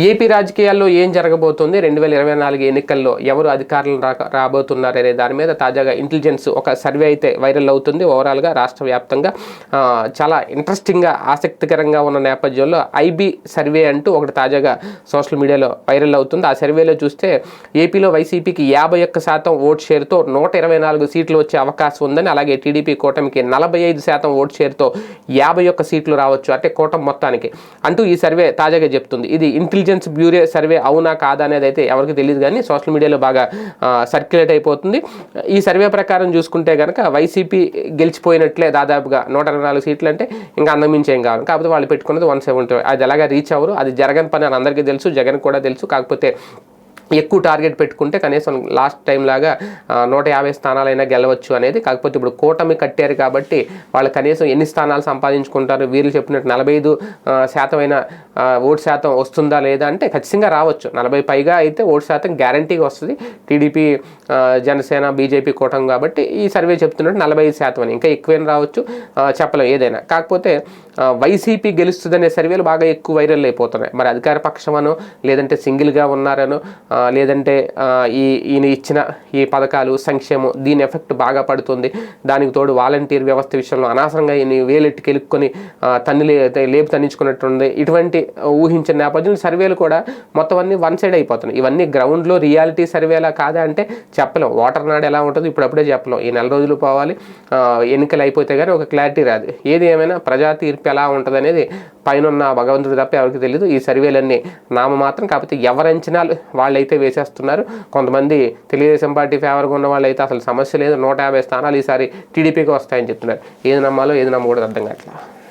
AP రాజకీయాల్లో ఏం జరగబోతుంది? రెండు వేల ఇరవై నాలుగు ఎన్నికల్లో ఎవరు అధికారులు రా రాబోతున్నారు అనే దాని మీద తాజాగా ఇంటెలిజెన్స్ ఒక సర్వే అయితే వైరల్ అవుతుంది. ఓవరాల్గా రాష్ట్ర వ్యాప్తంగా చాలా ఇంట్రెస్టింగ్గా ఆసక్తికరంగా ఉన్న నేపథ్యంలో ఐబీ సర్వే అంటూ ఒకటి తాజాగా సోషల్ మీడియాలో వైరల్ అవుతుంది. ఆ సర్వేలో చూస్తే ఏపీలో వైసీపీకి యాభై ఒక్క శాతం ఓట్ షేర్తో నూట ఇరవై నాలుగు సీట్లు వచ్చే అవకాశం ఉందని అలాగే టీడీపీ కూటమికి నలభై ఐదు శాతం ఓట్ షేర్తో యాభై ఒక్క సీట్లు రావచ్చు. అంటే కూటమి మొత్తానికి అంటూ ఈ సర్వే తాజాగా చెప్తుంది. ఇది ఇంటెలిజెన్స్ బ్యూరో సర్వే అవునా కాదా అనేది అయితే ఎవరికి తెలియదు కానీ సోషల్ మీడియాలో బాగా సర్క్యులేట్ అయిపోతుంది. ఈ సర్వే ప్రకారం చూసుకుంటే కనుక వైసీపీ గెలిచిపోయినట్లే దాదాపుగా నూట అరవై నాలుగు సీట్లు అంటే ఇంకా అందమించేం ఏం కావాలి కాకపోతే వాళ్ళు పెట్టుకున్నది వన్ సెవెంటీ అది ఎలాగా రీచ్ అవ్వరు అది జరగని పని అని అందరికీ తెలుసు జగన్ కూడా తెలుసు. కాకపోతే ఎక్కువ టార్గెట్ పెట్టుకుంటే కనీసం లాస్ట్ టైం లాగా నూట యాభై స్థానాలైనా గెలవచ్చు అనేది కాకపోతే ఇప్పుడు కూటమి కట్టారు కాబట్టి వాళ్ళు కనీసం ఎన్ని స్థానాలు సంపాదించుకుంటారు? వీళ్ళు చెప్పినట్టు నలభై ఐదు శాతమైన ఓటు శాతం వస్తుందా లేదా అంటే ఖచ్చితంగా రావచ్చు. నలభై పైగా అయితే ఓటు శాతం గ్యారంటీగా వస్తుంది. టీడీపీ జనసేన బీజేపీ కూటమి కాబట్టి ఈ సర్వే చెప్తున్నట్టు నలభై ఐదు శాతం అని. ఇంకా ఎక్కువైనా రావచ్చు చెప్పలేము చెప్పలేం ఏదైనా. కాకపోతే వైసీపీ గెలుస్తుందనే సర్వేలు బాగా ఎక్కువ వైరల్ అయిపోతున్నాయి. మరి అధికార పక్షమనో లేదంటే సింగిల్గా ఉన్నారనో లేదంటే ఈ ఈయన ఇచ్చిన ఈ పథకాలు సంక్షేమం దీని ఎఫెక్ట్ బాగా పడుతుంది. దానికి తోడు వాలంటీర్ వ్యవస్థ విషయంలో అనవసరంగా ఈయన వేలెట్టి కెలుక్కొని తన్ని లేపు తన్నించుకున్నట్టుంది ఇటువంటి ఊహించిన నేపథ్యంలో సర్వేలు కూడా మొత్తం అన్ని వన్ సైడ్ అయిపోతున్నాయి. ఇవన్నీ గ్రౌండ్లో రియాలిటీ సర్వేలా కాదా అంటే చెప్పలేం. ఓటర్ నాడు ఎలా ఉంటుందో ఇప్పుడప్పుడే చెప్పలేం. ఈ నెల రోజులు పోవాలి. ఎన్నికలు అయిపోతే కానీ ఒక క్లారిటీ రాదు. ఏది ఏమైనా ప్రజా తీర్పు ఎలా ఉంటుంది అనేది పైన భగవంతుడు తప్ప ఎవరికి తెలియదు ఈ సర్వేలన్నీ నామ మాత్రం కాకపోతే ఎవరి అంచనాలు అయితే వేసేస్తున్నారు. కొంతమంది తెలుగుదేశం పార్టీ ఫేవర్గా ఉన్న వాళ్ళు అయితే అసలు సమస్య లేదు. నూట యాభై స్థానాలు ఈసారి టీడీపీకి వస్తాయని చెప్తున్నారు. ఏది నమ్మాలో ఏది నమ్మకూడదు అర్థం కావట్లేదు